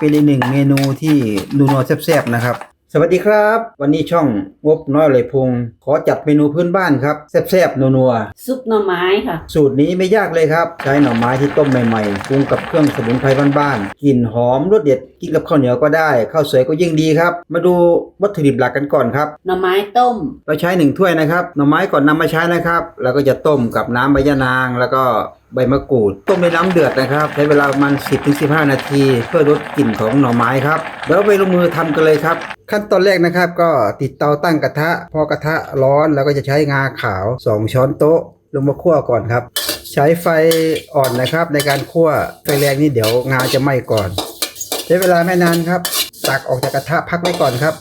เป็นอีกหนึ่งเมนูที่นูนัวแซ่บๆนะครับ สวัสดีครับ วันนี้ช่องงบน้อยเลยพุง ขอจัดเมนูพื้นบ้านครับ แซ่บๆ นัวๆซุปหน่อไม้ค่ะสูตรนี้ไม่ยากเลยครับ ใช้หน่อไม้ที่ต้มใหม่ๆปรุงกับเครื่องสมุนไพรบ้านๆกลิ่นหอมรสเด็ดกินกับข้าวเหนียวก็ได้ข้าวสวยก็ยิ่งดีครับ มาดูวัตถุดิบหลักกันก่อนครับ หน่อไม้ต้ม เราใช้หนึ่งถ้วยนะครับ หน่อไม้ก่อนนำมาใช้นะครับ แล้วก็จะต้มกับน้ำใบยะนาง แล้วก็ใบมะกรูด ต้มในน้ำเดือดนะครับ ใช้เวลาประมาณ10-15 นาที เพื่อลดกลิ่นของหน่อไม้ครับ เดี๋ยวไปลงมือทำกันเลยครับ ขั้นตอนแรกนะครับก็ติดเตาตั้งกระทะ พอกระทะร้อนแล้วก็จะใช้งาขาว 2 ช้อนโต๊ะ ลงมาคั่วก่อนครับ ใช้ไฟอ่อนนะครับ ในการคั่วไฟแรงนี่เดี๋ยวงาจะไหม้ก่อน ใช้เวลาไม่นานครับ ตักออกจากกระทะพักไว้ก่อนครับ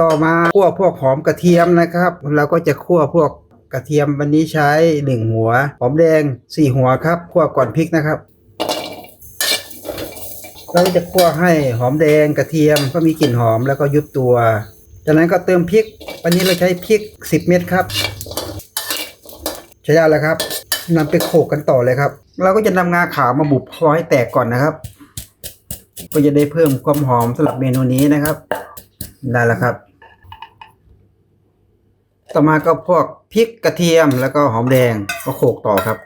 ต่อมาคั่วพวกหอมกระเทียมนะครับเราก็จะคั่วพวกกระเทียมวันนี้ใช้หนึ่งหัว หอมแดงสี่หัวครับคั่วก่อนพริกนะครับ เราก็จะคั่วให้หอมแดงกระเทียมก็มีกลิ่นหอมแล้วก็ยุบตัว จากนั้นก็เติมพริก วันนี้เราใช้พริก 10 เม็ดครับ ใช้ได้แล้วครับนำไปโขกกันต่อเลยครับ เราก็จะนำงาขาวมาบุบคอให้แตกก่อนนะครับ ก็จะได้เพิ่มความหอมสำหรับเมนูนี้นะครับ ได้แล้วครับ ต่อมาก็พวกพริกกระเทียมแล้วก็หอมแดงก็โขกต่อครับ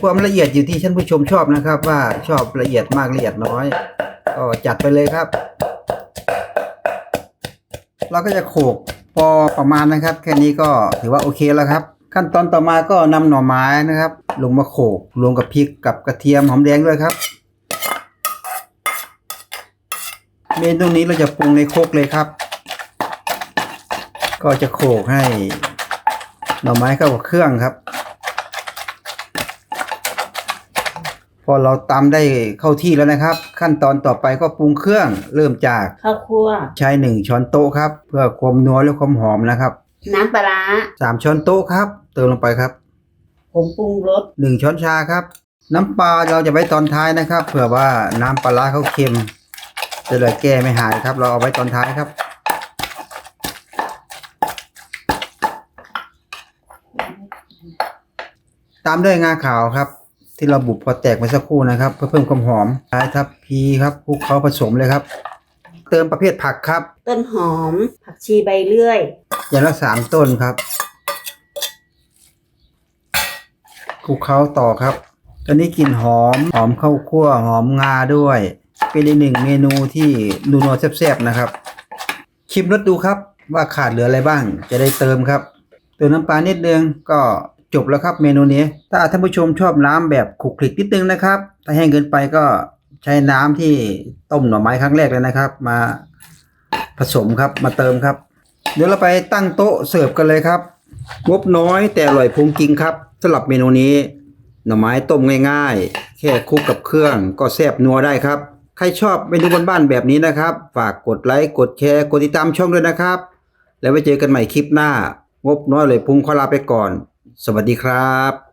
ความละเอียดอยู่ที่ท่านผู้ชมชอบนะครับ ว่าชอบละเอียดมากละเอียดน้อยก็จัดไปเลยครับ เราก็จะโขกพอประมาณนะครับ แค่นี้ก็ถือว่าโอเคแล้วครับ ขั้นตอนต่อมาก็นำหน่อไม้นะครับ ลงมาโขกรวมกับพริกกับกระเทียมหอมแดงด้วยครับ เมนูนี้เราจะปรุงในโคกเลยครับ ก็จะโขกให้หน่อไม้เข้ากับเครื่องครับ อเราตำได้เข้าที่แล้วนะครับ ขั้นตอนต่อไปก็ปรุงเครื่องเริ่มจากข้าวคั่วใช้หนึ่งช้อนโต๊ะครับ เพื่อความนัวและความหอมนะครับน้ำปลาร้าสามช้อนโต๊ะครับ เติมลงไปครับผงปรุงรสหนึ่งช้อนชาครับ น้ำปลาเราจะไว้ตอนท้ายนะครับเผื่อว่าน้ำปลาร้าเขาเค็ม จะเลยแก้ไม่หายครับ เราเอาไว้ตอนท้ายครับตามด้วยงาขาวครับ ที่เราบุบพอแตกไปสักครู่นะครับเพื่อเพิ่มความหอมใช้ทับพีครับคลุกเคล้าผสมเลยครับ เติมประเภทผักครับ ต้นหอม ผักชีใบเลื่อย อย่างละสามต้นครับคลุกเคล้าต่อครับตอนนี้กลิ่นหอมหอมข้าวคั่วหอมงาด้วย เป็นอีกหนึ่งเมนูที่นูนัวแซ่บๆนะครับ ชิมรสดูครับว่าขาดเหลืออะไรบ้าง จะได้เติมครับ เติมน้ำปลานิดนึงก็ จบแล้วครับเมนูนี้ ถ้าท่านผู้ชมชอบน้ำแบบขลุกคลิกนิดนึงนะครับ ถ้าแห้งเกินไปก็ใช้น้ำที่ต้มหน่อไม้ครั้งแรกเลยนะครับ มาผสมครับมาเติมครับ เดี๋ยวเราไปตั้งโต๊ะเสิร์ฟกันเลยครับงบน้อยแต่อร่อยพุงกิงครับสำหรับเมนูนี้ หน่อไม้ต้มง่ายๆ แค่คลุกกับเครื่องก็แซ่บนัวได้ครับ ใครชอบเมนูบ้านๆแบบนี้นะครับ ฝากกดไลค์กดแชร์กดติดตามช่องด้วยนะครับ แล้วไว้เจอกันใหม่คลิปหน้างบน้อยเลยพุงขอลาไปก่อน สวัสดีครับ